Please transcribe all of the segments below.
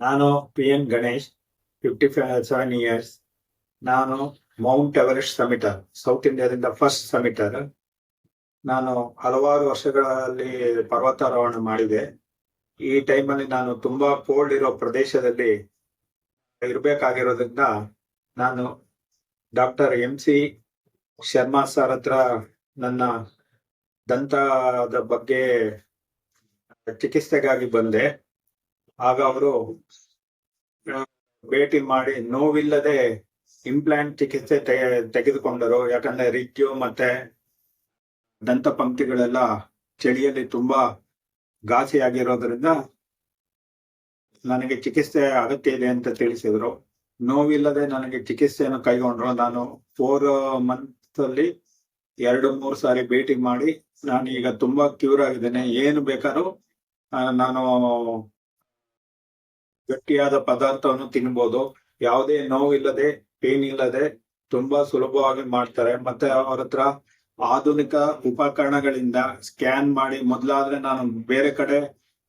ನಾನು P N Ganesh fifty seven years ನಾನು Mount Everest summiter south ಇಂಡಿಯಾದಿಂದ first summiter ನಾನು ಹಲವಾರು ವರ್ಷಗಳಲ್ಲಿ ಪರ್ವತಾರೋಹಣ ಮಾಡಿದೆ. ಈ ಟೈಮಲ್ಲಿ ನಾನು ತುಂಬಾ ಕೋಲ್ಡ್ ಇರೋ ಪ್ರದೇಶದಲ್ಲಿ ಇರಬೇಕಾಗಿರೋದ್ರಿಂದ ನಾನು doctor M C Sharma sir ಹತ್ರ ನನ್ನ ದಂತದ ಬಗ್ಗೆ ಚಿಕಿತ್ಸೆಗಾಗಿ ಬಂದೆ. ಆಗ ಅವರು ಭೇಟಿ ಮಾಡಿ ನೋವಿಲ್ಲದೆ ಇಂಪ್ಲಾಂಟ್ ಚಿಕಿತ್ಸೆ ತೆಗೆ- ತೆಗೆದುಕೊಂಡರು. ಯಾಕಂದ್ರೆ ರಿಜ್ಜು ಮತ್ತೆ ದಂತ ಪಂಕ್ತಿಗಳೆಲ್ಲ ಚಳಿಯಲ್ಲಿ ತುಂಬಾ ಘಾಸಿಯಾಗಿರೋದ್ರಿಂದ ನನಗೆ ಚಿಕಿತ್ಸೆ ಅಗತ್ಯ ಇದೆ ಅಂತ ತಿಳಿಸಿದ್ರು. ನೋವಿಲ್ಲದೆ ನನಗೆ ಚಿಕಿತ್ಸೆಯನ್ನು ಕೈಗೊಂಡ್ರು. ನಾನು ಫೋರ್ ಮಂತ್ ಅಲ್ಲಿ ಎರಡು, ಮೂರು ಸಾರಿ ಭೇಟಿ ಮಾಡಿ ನಾನು ಈಗ ತುಂಬಾ ಕ್ಯೂರ್ ಆಗಿದ್ದೇನೆ. ಏನು ಬೇಕಾದ್ರೂ ನಾನು ಗಟ್ಟಿಯಾದ ಪದಾರ್ಥವನ್ನು ತಿನ್ಬೋದು. ಯಾವುದೇ ನೋವಿಲ್ಲದೆ ಪೇನ್ ಇಲ್ಲದೆ ತುಂಬಾ ಸುಲಭವಾಗಿ ಮಾಡ್ತಾರೆ. ಮತ್ತೆ ಅವ್ರ ಹತ್ರ ಆಧುನಿಕ ಉಪಕರಣಗಳಿಂದ ಸ್ಕ್ಯಾನ್ ಮಾಡಿ ಮೊದಲಾದ್ರೆ ನಾನು ಬೇರೆ ಕಡೆ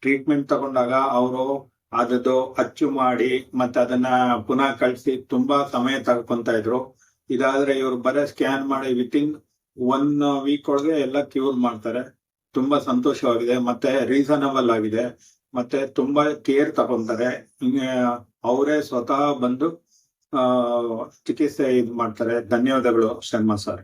ಟ್ರೀಟ್ಮೆಂಟ್ ತಗೊಂಡಾಗ ಅವರು ಅದದ್ದು ಅಚ್ಚು ಮಾಡಿ ಮತ್ತೆ ಅದನ್ನ ಪುನಃ ಕಳಿಸಿ ತುಂಬಾ ಸಮಯ ತಗೊಂತ ಇದ್ರು. ಇದಾದ್ರೆ ಇವರು ಬರೀ ಸ್ಕ್ಯಾನ್ ಮಾಡಿ ವಿತಿನ್ ಒನ್ ವೀಕ್ ಒಳಗೆ ಎಲ್ಲ ಕ್ಯೂರ್ ಮಾಡ್ತಾರೆ. ತುಂಬಾ ಸಂತೋಷವಾಗಿದೆ. ಮತ್ತೆ ರೀಸನಬಲ್ ಆಗಿದೆ. ಮತ್ತೆ ತುಂಬಾ ಕೇರ್ ತಗೊಂತಾರೆ. ಅವರೇ ಸ್ವತಃ ಬಂದು ಚಿಕಿತ್ಸೆ ಇದು ಮಾಡ್ತಾರೆ. ಧನ್ಯವಾದಗಳು ಶರ್ಮಾ ಸರ್.